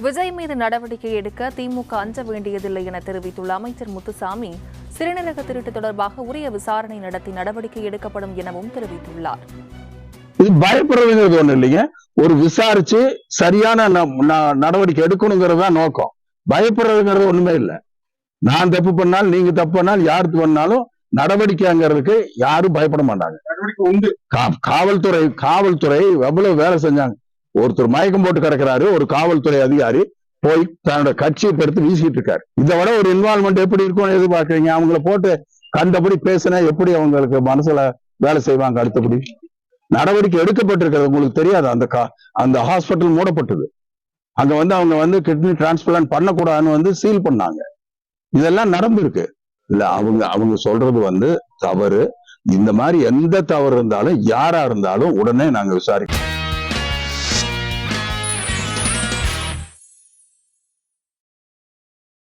விஜய் மீது நடவடிக்கை எடுக்க திமுக அஞ்ச வேண்டியதில்லை என தெரிவித்துள்ள அமைச்சர் முத்துசாமி சிறுநீரக திருட்டு தொடர்பாக உரிய விசாரணை நடத்தி நடவடிக்கை எடுக்கப்படும் எனவும் தெரிவித்துள்ளார். இது பயப்படுறதுங்கிறது ஒண்ணு இல்லைங்க. ஒரு விசாரிச்சு சரியான நடவடிக்கை எடுக்கணுங்கிறது தான் நோக்கம். பயப்படுறதுங்கிறது ஒண்ணுமே இல்லை. நான் தப்பு பண்ணால் நீங்க தப்பு பண்ணால் யார் பண்ணாலும் நடவடிக்கைங்கிறதுக்கு யாரும் பயப்பட மாட்டாங்க. நடவடிக்கை உண்டு. கா- காவல்துறை காவல்துறை எவ்வளவு வேலை செஞ்சாங்க. ஒருத்தர் மயக்கம் போட்டு கிடக்குறாரு ஒரு காவல்துறை அதிகாரி போய் தன்னோட கட்சியை பெருத்து வீசிட்டு இருக்காரு. இதை விட ஒரு இன்வால்மெண்ட் எப்படி இருக்கும்னு எதிர்பார்க்குறீங்க? அவங்கள போட்டு கண்டபடி பேசினா எப்படி அவங்களுக்கு மனசுல வேலை செய்வாங்க அடுத்தபடி? நடவடிக்கை எடுக்கப்பட்டிருக்கிறது உங்களுக்கு தெரியாது. அந்த கா அந்த ஹாஸ்பிட்டல் மூடப்பட்டது. அங்க வந்து அவங்க வந்து கிட்னி டிரான்ஸ்பிளான்ட் பண்ணக்கூடாதுன்னு வந்து சீல் பண்ணாங்க. இதெல்லாம் நடந்திருக்கு. இல்ல அவங்க அவங்க சொல்றது வந்து தவறு. இந்த மாதிரி எந்த தவறு இருந்தாலும் யாரா இருந்தாலும் உடனே நாங்க விசாரிக்கிறோம்